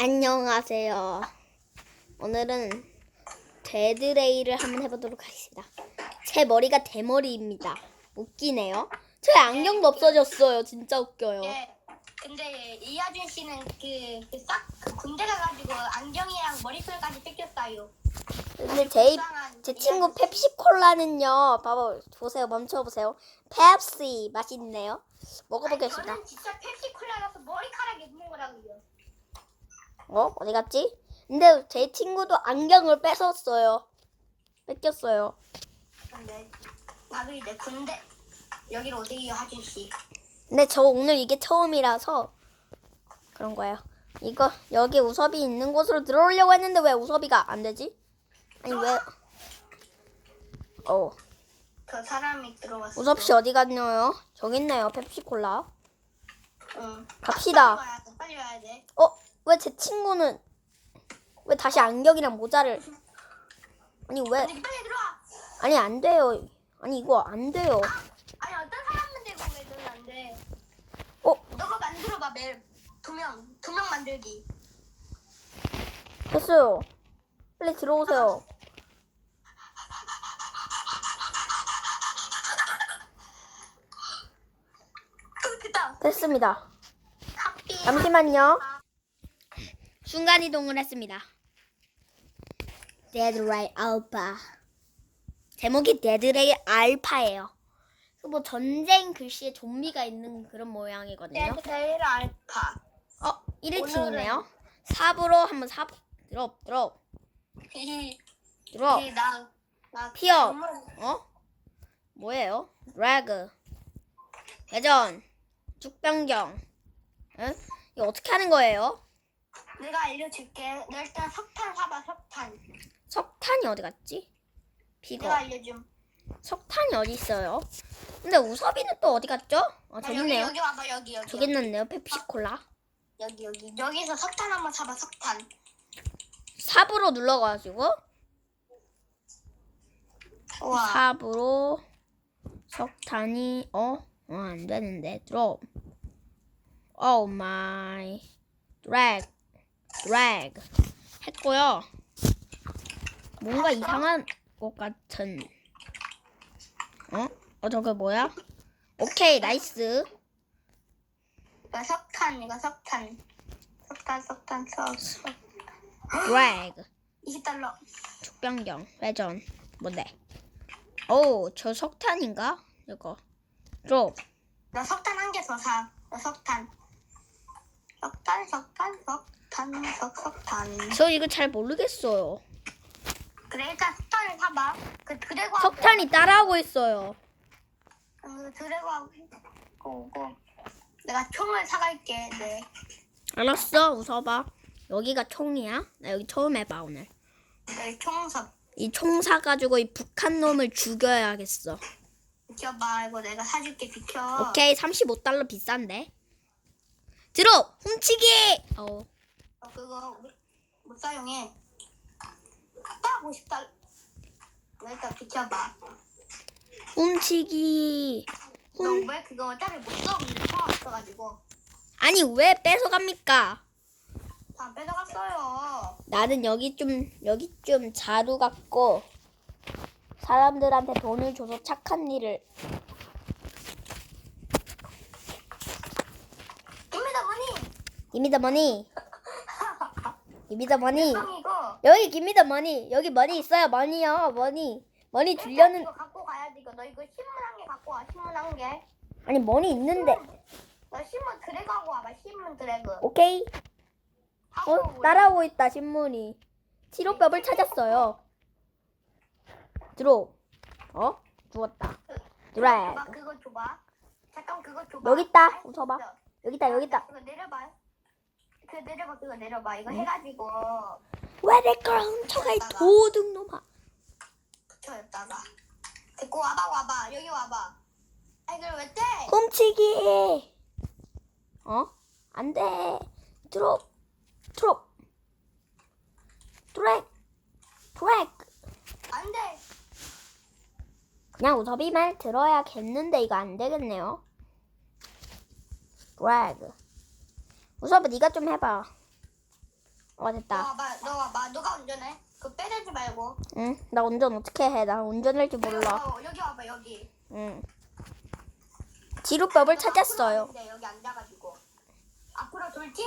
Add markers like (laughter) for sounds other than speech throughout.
안녕하세요. 오늘은 데드레이를 한번 해보도록 하겠습니다. 제 머리가 대머리입니다. 웃기네요. 제 안경도 없어졌어요. 진짜 웃겨요. 예. 근데 이하준 씨는 그, 그 싹, 그 군대 가가지고 안경이랑 머리털까지 뺏겼어요. 근데 제, 제 친구 펩시콜라는요. 봐봐, 보세요. 멈춰보세요. 펩시 맛있네요. 먹어보겠습니다. 저는 진짜 펩시콜라라서 머리카락이 없는 거라고요. 어? 어디 갔지? 근데 제 친구도 안경을 뺏었어요. 뺏겼어요. 근데 나도 이제 군대 여기로 오세요 하준 씨. 근데 저 오늘 이게 처음이라서 그런 거예요. 이거 여기 우섭이 있는 곳으로 들어오려고 했는데 왜 우섭이가 안 되지? 아니 왜? 어 그 사람이 들어왔어. 우섭 씨 어디 갔나요? 저기 있네요. 펩시콜라. 응. 갑시다. 빨리 와야 돼. 빨리 와야 돼. 어? 왜 제 친구는 왜 다시 안경이랑 모자를 아니 왜 근데 빨리 들어와. 아니 안 돼요. 아니 이거 안 돼요. 아니 어떤 사람은 되고 왜 너는 안 돼? 어? 너가 만들어봐 두명 두 명 만들기. 됐어요. 빨리 들어오세요. 어, 됐다. 됐습니다. 잠시만요. 순간 이동을 했습니다. 데드라이 알파. 제목이 데드레이 알파예요. 그뭐 전쟁 글씨에 좀비가 있는 그런 모양이거든요. 데드레일 알파. 어, 1일칭이네요. 4부로 한번 4 드롭 드롭 (laughs) 드롭 네, 나, 나 피어. 어? 뭐예요? 드래그 회전 죽변경 응? 이거 어떻게 하는 거예요? 내가 알려줄게. 너 일단 석탄 사봐, 석탄. 석탄이 어디 갔지? 비거 내가 알려줌. 석탄이 어디 있어요? 근데 우섭이는 또 어디 갔죠? 어, 저기 여기, 있네요. 여기 와봐, 여기, 여기. 저기 있는데요. 펩시콜라. 여기, 여기. 여기서 석탄 한번 사봐, 석탄. 4부로 눌러가지고 우와. 4부로 석탄이 어? 어, 안 되는데. 드롭. 오 마이. 드래 그. 드래그. 했고요. 뭔가 이상한 것 같은. 어? 어, 저거 뭐야? 오케이, 나이스. 이거 석탄, 이거 석탄. 석탄, 석탄, 석. 석. 드래그. 20달러. 축변경. 회전. 뭔데? 오, 저 석탄인가? 이거. 드롭. 너 석탄 한 개 더 사. 너 석탄. 석탄, 석탄, 석 탄, 석, 석탄. 저 이거 잘 모르겠어요. 그래, 일단 석탄을 사봐. 그 드래곤. 석탄이 따라하고 있어요. 그 드래곤 오고. 내가 총을 사갈게, 네. 알았어, 웃어봐. 여기가 총이야? 나 여기 처음 해봐, 오늘. 네, 총석. 이총 사가지고 이 북한 놈을 죽여야겠어. 비켜봐, 이거 내가 사줄게, 비켜. 오케이, 35달러 비싼데. 들어! 훔치기! 어, 어, 그거 못- 못 사용해. 딱 50달러. 너 일단 비켜봐. 훔치기. 너 훔... 왜 그거 어차피 못 써? 근데 총 없어가지고. 아니, 왜 뺏어갑니까? 다 뺏어갔어요. 나는 여기 좀, 여기 좀 자루 갖고 사람들한테 돈을 줘서 착한 일을. 김미다 머니! 기미더 머니. 기미더 머니. 이거. 여기 기미더 머니. 여기 머니 있어요, 머니요, 머니. 머니 주려는, 이거 갖고 가야지, 이거. 너 이거 신문 한 개 갖고 와, 신문 한 개. 아니, 머니 있는데. 너 신문 드래그 하고 와봐, 신문 드래그. 오케이. 어, 따라오고 있다, 신문이. 치료법을 찾았어요. 들어. 어? 죽었다. 드래그. 줘봐, 그거 줘봐. 잠깐 그거 줘봐. 여기 있다. 웃어봐. 여기 있다, 여기 있다. 내려봐. 그 내려봐, 그거 내려봐. 이거 해가지고 왜 내 걸 훔쳐가, 이 도둑놈아. 붙여였다가. 데리고 와봐, 와봐. 여기 와봐. 아 이걸 왜 떼? 훔치기. 어? 안 돼. 들어. 들어. 드랙. 드랙. 안 돼. 그냥 우섭이 말 들어야겠는데 이거 안 되겠네요. 드래그. 우섭아 네가 좀 해봐. 어너 됐다. 와봐, 너 와봐. 너가 운전해. 그 빼내지 말고. 응? 나 운전 어떻게 해? 나 운전할 줄 몰라. 어, 여기 와봐, 여기. 응. 지루법을 너가 찾았어요. 앞으로 가는데, 여기 앉아가지고. 앞으로 돌진.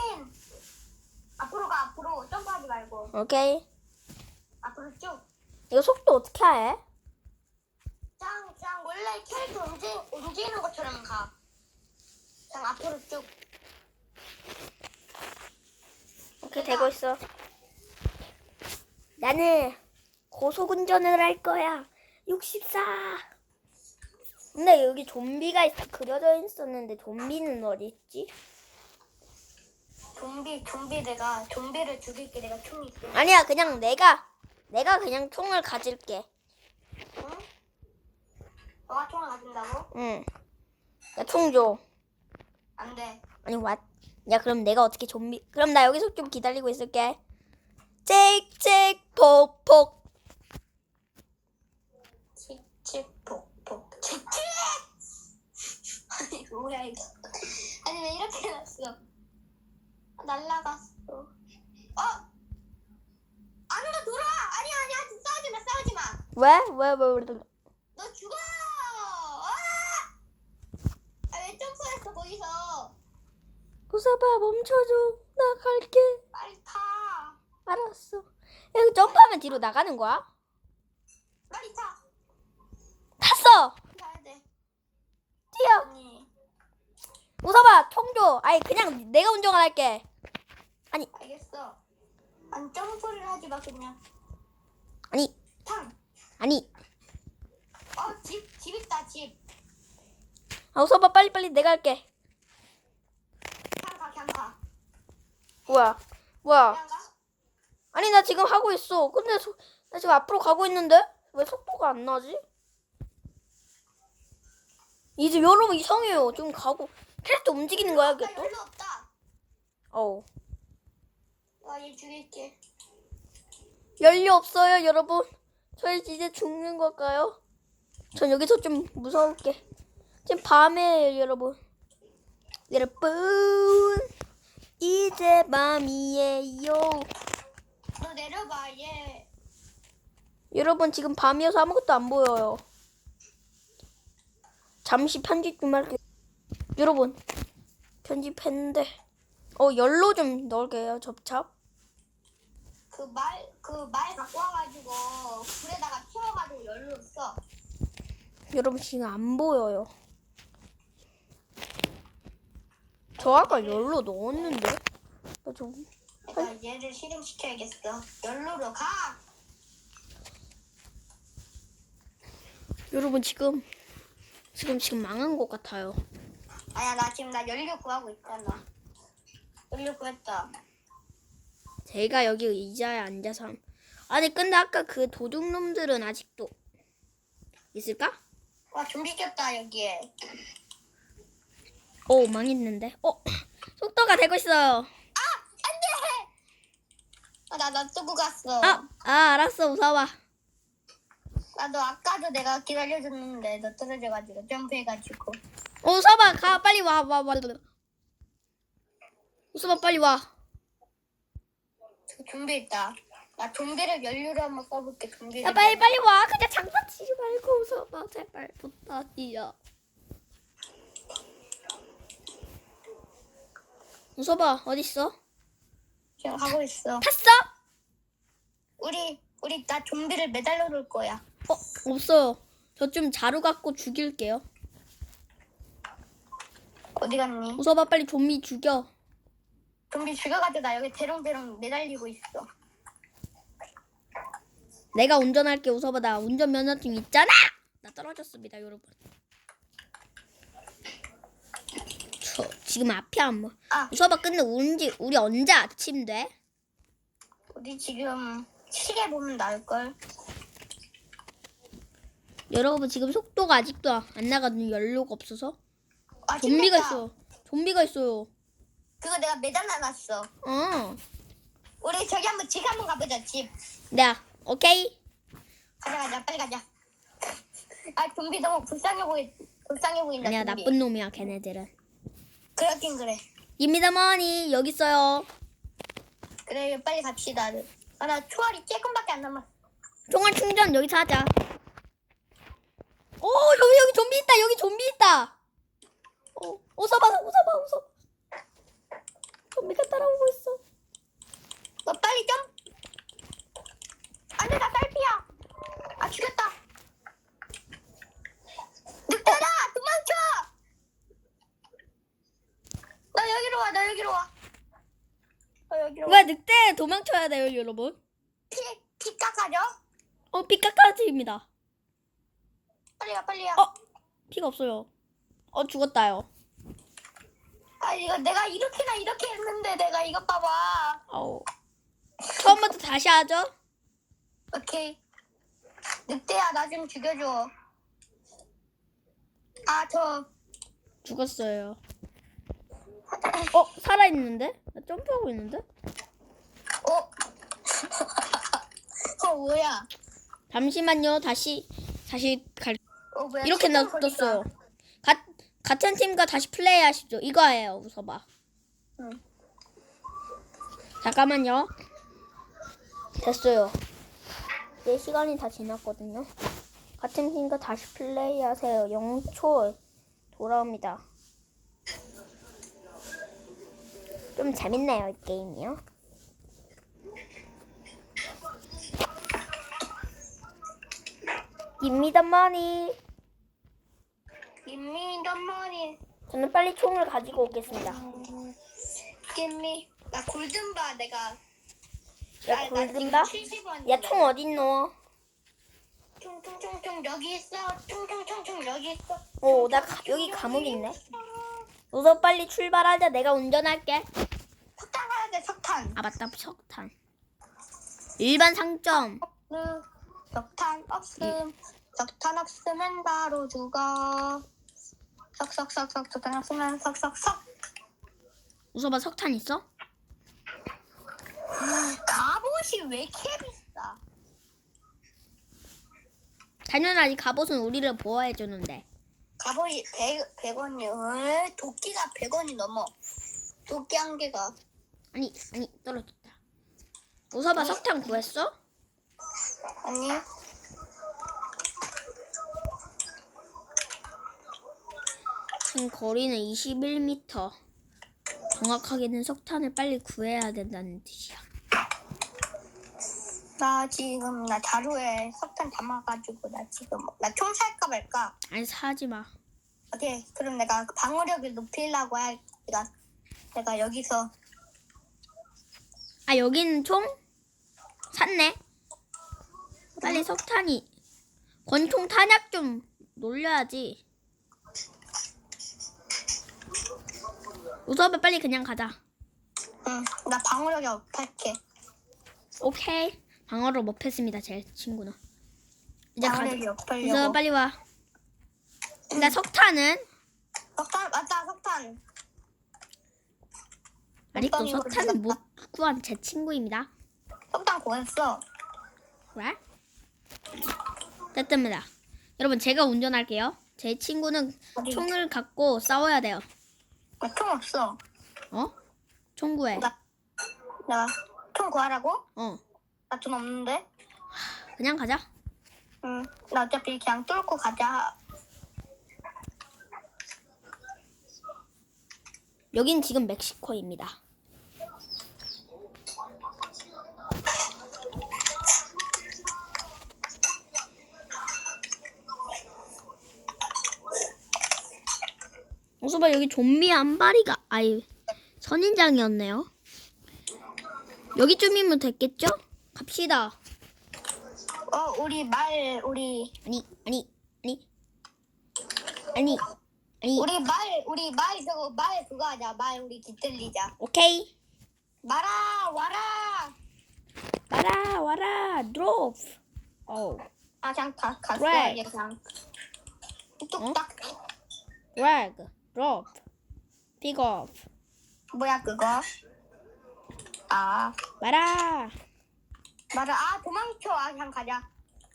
앞으로 가, 앞으로. 점프하지 말고. 오케이. 앞으로 쭉. 이거 속도 어떻게 해? 짱, 짱. 원래 캐릭터 움직, 움직이는 것처럼 가. 짱, 앞으로 쭉. 오케이 되고 있어. 나는 고속 운전을 할 거야. 64. 근데 여기 좀비가 있- 그려져 있었는데 좀비는 어디 있지? 좀비, 좀비 내가, 좀비를 죽일게. 내가 총이 있어. 아니야, 그냥 내가 내가 그냥 총을 가질게. 응? 너가 총을 가진다고? 응. 야, 총 줘. 안 돼. 아니, 왓? 야, 그럼 내가 어떻게 좀비? 그럼 나 여기서 좀 기다리고 있을게. 칙칙 폭폭. 칙칙 폭폭 칙칙 아니 뭐야 이거 아니 왜 이렇게 해놨어 날라갔어 어 안으로 돌아 아니 아니 아직 싸우지 마 싸우지 왜? 왜? 왜? 왜? 마너 죽어 아왜 점프했어 거기서 우사봐 멈춰줘. 나 갈게. 빨리 타 알았어. 여기 점프하면 뒤로 나가는 거야? 빨리 타 탔어. 타야 돼 뛰어. 웃어봐. 총 줘. 아니 그냥 내가 운전을 할게. 알겠어 안 점프를 하지 마 그냥 아니 탕 아니. 어, 집, 집 있다, 집. 아 웃어봐. 빨리 빨리 내가 할게. 그냥 가, 그냥 가. 뭐야? 뭐야? 아니 나 지금 하고 있어. 근데 소, 나 지금 앞으로 가고 있는데 왜 속도가 안 나지? 이제 여러분 이상해요. 지금 가고 캐릭터 움직이는 거야 이게 나 또? 연료 없다. 어. 와, 얘 죽일게. 연료 없어요 여러분. 저희 이제 죽는 걸까요? 전 여기서 좀 무서울게. 지금 밤이에요 여러분. 여러분 이제 밤이에요. 너 내려봐, 얘. 여러분 지금 밤이어서 아무것도 안 보여요. 잠시 편집 좀 할게요. 여러분 편집했는데 어 열로 좀 넣을게요 접착. 그 말, 그 말 갖고 와가지고, 불에다가 태워가지고 연료 써. 여러분 지금 안 보여요. 저 아까 열로 넣었는데. 나 좀. 내가 얘를 실행시켜야겠어. 연료로 가! 여러분 지금 지금 지금 망한 것 같아요. 아니야, 나 지금 나 연료 구하고 있잖아. 연료 구했다. 제가 여기 의자에 앉아서 함- 아니 근데 아까 그 도둑놈들은 아직도 있을까? 와, 좀비 꼈다, 여기에. 오 망했는데. 어 (clears throat) 속도가 되고 있어요. 안 돼! 아, 나 놔두고 갔어. 아, 아 알았어 웃어봐. 나도 아까도 내가 기다려줬는데, 너 떨어져가지고, 점프해가지고. 어, 웃어봐 가 빨리 와 와 와. 웃어봐 빨리 와. 저 좀비 있다. 나 좀비를 연료로 한번 써볼게. 좀비를. 야 빨리 빨리 와 그냥 장난치지 말고 웃어봐 제발 부탁이야. 웃어봐 어딨어? 지금 하고 있어. 탔어? 우리 우리 나 좀비를 매달려 놓을 거야. 어 없어요. 저 좀 자루 갖고 죽일게요. 어디 갔니? 웃어봐 빨리 좀비 죽여. 좀비 죽여가지고 나 여기 대롱대롱 매달리고 있어. 내가 운전할게 웃어봐 나 운전 면허증 있잖아. 나 떨어졌습니다 여러분. 저 지금 앞이 안 보여. 아 웃어봐 근데 우리 우리 언제 아침 돼? 우리 지금 시계 보면 나올 걸. 여러분 지금 속도가 아직도 안 나가는 연료가 없어서 아 좀비가. 있어. 좀비가 있어요. 그거 내가 매달려 놨어. 어. 우리 저기 한번 집 한번 가보자 집. 내가 오케이. 가자 가자 빨리 가자. (laughs) 아 좀비 너무 불쌍해 보이 불쌍해 보인다. 아니야 좀비. 나쁜 놈이야 걔네들은. 그렇긴 그래. 입니다머니 여기 있어요. 그래 빨리 갑시다. 아, 나 초알이 조금밖에 안 남았어. 총알 충전 여기서 하자. 오 여기 여기 좀비 있다. 여기 좀비 있다. 어 웃어봐 웃어봐 웃어. 좀비가 따라오고 있어. 너 빨리 좀. 안돼 나 딸피야. 아 죽였다. 늑대다 도망쳐. 나 여기로 와. 나 여기로 와. 나 여기로 와. 왜 늑대 도망쳐야 돼요 여러분? 피, 피 깎아줘. 어 피카카즈입니다. 빨리 와 빨리 와. 어 피가 없어요. 어 죽었다요. 아 이거 내가 이렇게나 이렇게 했는데 내가 이것 봐봐. 아우 처음부터 다시 하죠. 오케이. 늑대야 나 좀 죽여줘. 아 저. 죽었어요. 어 살아 있는데? 나 점프하고 있는데? 어. (laughs) 어 뭐야? 잠시만요. 다시 다시 갈. 어 뭐야? 이렇게 시간. 놔뒀어요. 가, 같은 팀과 다시 플레이하시죠. 이거예요. 웃어봐. 응. 잠깐만요. 됐어요. 내 시간이 다 지났거든요. 같은 팀과 다시 플레이하세요. 0초 돌아옵니다. 좀 재밌네요, 이 게임이요. Give the money. 저는 빨리 총을 가지고 오겠습니다. Give me. 나 골든바 내가. 야, 골든바? 70원. 야, 총 어딨노? 총총총총 여기 있어. 총총총총 여기 있어. 오, 나 가- 여기 감옥 있네. 우서 빨리 출발하자. 내가 운전할게. 석탄 가야 돼 석탄. 아, 맞다. 석탄. 일반 상점. 없음. 석탄 없음. 석탄 없으면 바로 죽어. 석석석석 석탄 없으면 석석석. 웃어봐, 석탄 있어? 갑옷이 왜 이렇게 비싸? 당연하지. 갑옷은 우리를 보호해 주는데. 갑옷이 100, 100원이요. 도끼가 100원이 넘어. 도끼 한 개가. 아니, 아니, 떨어졌다. 웃어봐, 석탄 구했어? 아니. 총 거리는 21m. 정확하게는 석탄을 빨리 구해야 된다는 뜻이야. 나 지금 나 자루에 석탄 담아가지고 나 지금 나 총 살까 말까. 아니, 사지 마. 오케이. 그럼 내가 방어력을 높이려고 할 내가 내가 여기서 아, 여기는 총? 샀네. 빨리 석탄이. 권총 탄약 좀 놀려야지. 웃어봐, 빨리 그냥 가자. 응. 나 방어력이 업할게. 오케이. 방어를 못 했습니다, 제 친구는. 이제 가자. 방어력이 업하려고. 빨리 와. 나 석탄은? 석탄 맞다 석탄. 아직도 석탄은 어디 못 구한 제 친구입니다. 석탄 구했어. 그래? 됐습니다. 여러분, 제가 운전할게요. 제 친구는 어디? 총을 갖고 싸워야 돼요. 나총 없어. 어? 총 구해. 나 총 구하라고? 어. 나돈 없는데. 그냥 가자. 응. 나 어차피 그냥 뚫고 가자. 여긴 지금 멕시코입니다. 어서봐 여기 좀비 한 마리가 아이 선인장이었네요. 여기쯤이면 됐겠죠? 갑시다. 어 우리 말 우리 아니 아니 아니 아니 아니 우리 말 우리 말 저거 말 그거 하자. 말 우리 깃들리자. 오케이 말아 와라. 와라 와라 드롭. 어아 그냥 가 갔어 그래. 그냥 뚝딱. drag drop pick up 뭐야 그거? 아 와라 말아 아 도망쳐. 아 그냥 가자.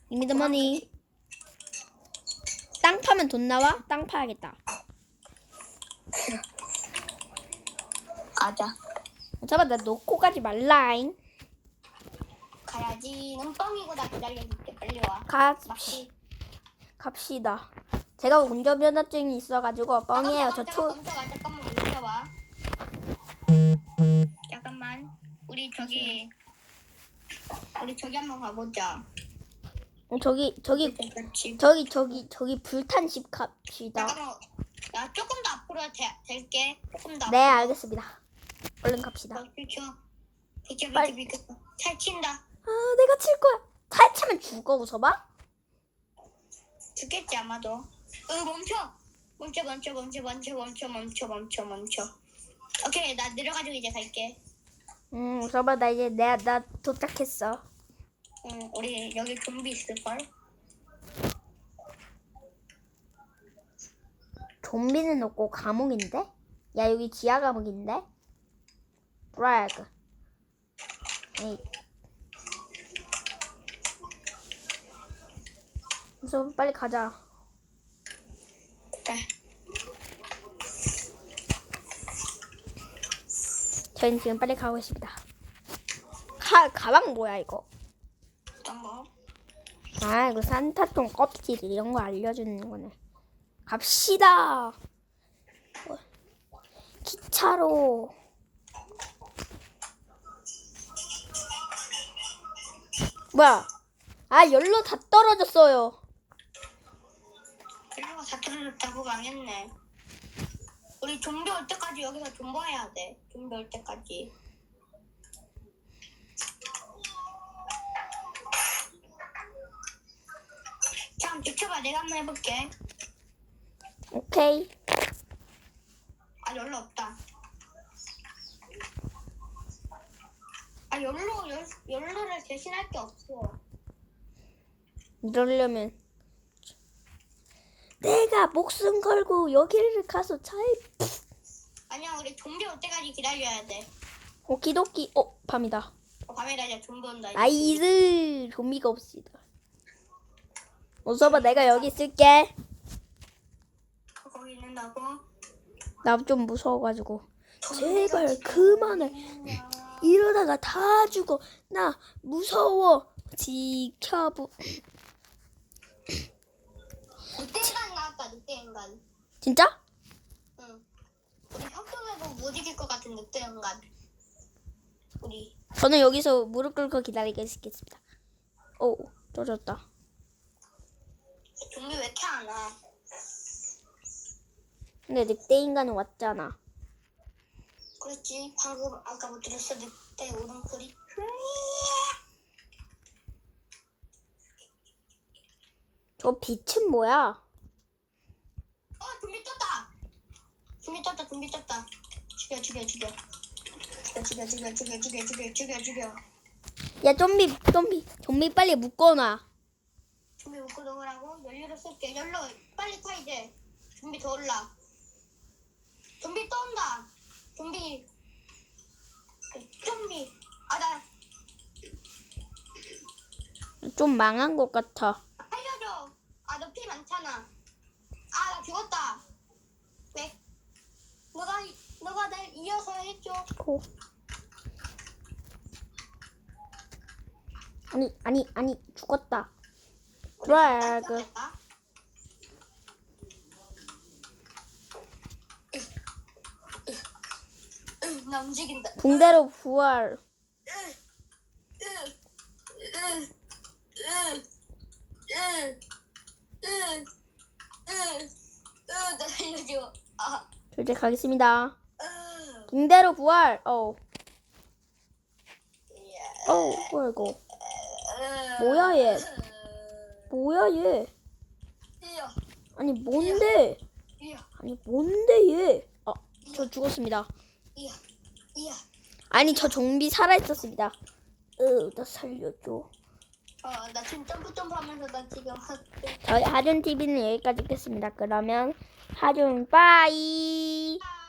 이미 더 머니 땅 파면 돈 나와? 땅 파야겠다 가자. 잠깐만 나 놓고 가지 말라잉. 가야지. 넌 뻥이고 나 기다려줄게. 빨리 와. 가 막히. 갑시다. 제가 운전면허증이 있어가지고 뻥이에요. 저 초. 잠깐만 잠깐만 기다려봐. 잠깐만. 우리 저기 우리 저기 한번 가보자. 어, 저기 저기 그렇지. 저기 저기 저기 불탄 집 갑시다. 잠깐만. 나 조금 더 앞으로 대, 될게. 조금 더. 네 알겠습니다. 얼른 갑시다. 앞으로. 비켜. 비켜 빨리. 비켜. 잘 친다. 아 내가 칠 거야. 탈치면 죽어 웃어봐. 죽겠지 아마도. 어 멈춰. 멈춰 멈춰 멈춰 멈춰 멈춰 멈춰 멈춰 멈춰. 오케이 나 내려가지고 이제 갈게. 음 웃어봐 나 이제 내가 나 도착했어. 응 우리 여기 좀비 있을 걸. 좀비는 없고 감옥인데? 야 여기 지하 감옥인데? 드래그. 에이. 웃어 빨리 가자. 그래. 저희는 지금 빨리 가고 있습니다. 가 가방 뭐야 이거? 어떤 거? 아 이거 산타통 껍질 이런 거 알려주는 거네. 갑시다. 어, 기차로. 뭐야? 아 열로 다 떨어졌어요. 일로가 다 떨어졌다고 망했네. 우리 좀비 올 때까지 여기서 존버해야 돼. 좀비 올 때까지. 잠 비켜봐. 내가 한번 해볼게. 오케이. 아 열로 없다. 아 열로 열, 열로를 대신할 게 없어. 이러려면 내가 목숨 걸고 여기를 가서 차에 아니야 우리 좀비 올 때까지 기다려야 돼. 오키도키. 어 밤이다. 어, 밤에 이제 좀비 온다. 이제. 나이스 좀비가 없시다. 웃어봐 내가 여기 있을게. 거기 있는다고? 나 좀 무서워가지고. 제발 그만해. 이러다가 다 죽어. 나 무서워. 지켜보. 늑대 인간. 진짜? 응. 우리 협동해도 못 이길 것 같은 늑대 인간. 우리 저는 여기서 무릎 꿇고 기다리겠습니다. 오 떨어졌다. 좀비 왜 이렇게 안 와? 근데 늑대 인간은 왔잖아. 그렇지 방금 아까 못 들었어 늑대 울음소리. 저 빛은 뭐야? 좀비 떴다. 죽여 죽여 죽여. 죽여 죽여 죽여 죽여 죽여 죽여 죽여. 야 좀비 좀비 좀비 빨리 묶어놔 좀비 묶어놓으라고 연료를 쏠게. 연료 빨리 타 이제. 좀비 더 올라. 좀비 또 온다. 좀비. 그, 좀비. 아나 좀 망한 것 같아 아니 죽었다. 드래그. 응, 나 움직인다. 붕대로 부활. 나 살려줘. 아, 가겠습니다. 으, 붕대로 부활. 어. 예, 어 뭐야 이거? 으, 뭐야 얘? 뭐야 얘? 아니 뭔데? 아니 뭔데 얘? 아, 저 죽었습니다. 아니 저 좀비 살아 있었습니다. 으, 나 살려줘. 어, 나 지금 점프 점프 하면서 나 지금 하, 저희 하준 TV는 여기까지 있겠습니다. 그러면 하준 빠이. 아.